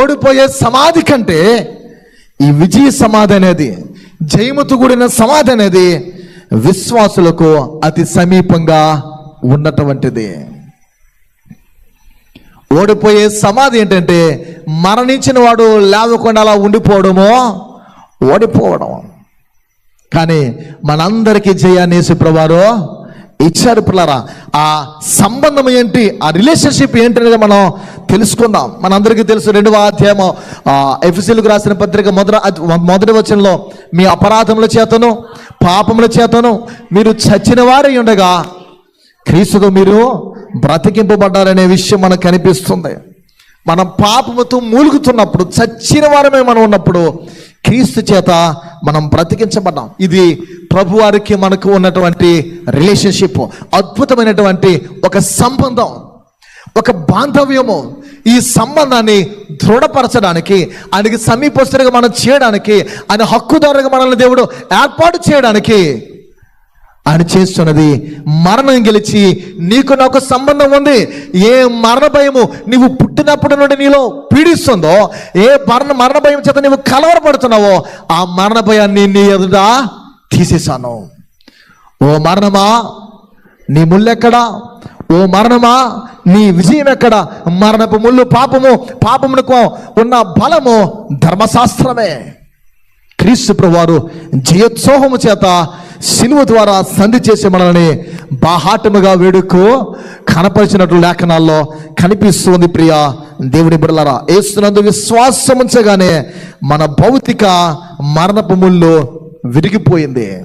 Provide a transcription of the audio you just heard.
ఓడిపోయే సమాధి కంటే ఈ విజయ సమాధి అనేది జయముతో కూడిన సమాధి అనేది విశ్వాసులకు అతి సమీపంగా ఉన్నటువంటిది. ఓడిపోయే సమాధి ఏంటంటే మరణించిన వాడు లేవకుండా అలా ఉండిపోవడమో ఓడిపోవడం. కానీ మనందరికీ జయాన్ని సుప్రవారు ఇచ్చారు పిల్లరా. ఆ సంబంధం ఏంటి? ఆ రిలేషన్షిప్ ఏంటి అనేది మనం తెలుసుకుందాం. మనందరికీ తెలుసు రెండవ అధ్యాయము ఎఫ్సీలకు రాసిన పత్రిక మొదట మొదటి వచనంలో మీ అపరాధముల చేతను పాపముల చేతను మీరు చచ్చిన వారై ఉండగా క్రీస్తుతో మీరు బ్రతికింపబడ్డారనే విషయం మనకు కనిపిస్తుంది. మనం పాపముతో మూలుగుతున్నప్పుడు చచ్చిన వారమే మనం ఉన్నప్పుడు క్రీస్తు చేత మనం బ్రతికించబడ్డాం. ఇది ప్రభువారికి మనకు ఉన్నటువంటి రిలేషన్షిప్ అద్భుతమైనటువంటి ఒక సంబంధం ఒక బాంధవ్యము. ఈ సంబంధాన్ని దృఢపరచడానికి ఆయనకి సమీపస్తులుగా మనం చేయడానికి ఆయన హక్కుదారుగా మనల్ని దేవుడు ఏర్పాటు చేయడానికి ఆయన చేస్తున్నది మరణం గెలిచి నీకు నాకు సంబంధం ఉంది. ఏ మరణ భయము నీవు పుట్టినప్పటి నుండి నీలో పీడిస్తుందో ఏ మరణ మరణ భయం చేత నీవు కలవరపడుతున్నావో ఆ మరణ భయాన్ని నీ ఎదుట తీసేశాను. ఓ మరణమా? నీ ముళ్ళెక్కడా ఓ మరణమా? నీ విజయం ఎక్కడ మరణపు ముళ్ళు పాపము పాపమునకు ఉన్న బలము ధర్మశాస్త్రమే. క్రీస్తు ప్రభువారు జయోత్సోహము చేత సిలువ ద్వారా సంధి చేసి మనల్ని బాహాటముగా వేడుకు కనపరిచినట్లు లేఖనాల్లో కనిపిస్తుంది ప్రియ దేవుని బిడలరా ఏస్తున్నందు విశ్వాసం ఉంచగానే మన భౌతిక మరణపు ముళ్ళు విరిగిపోయింది.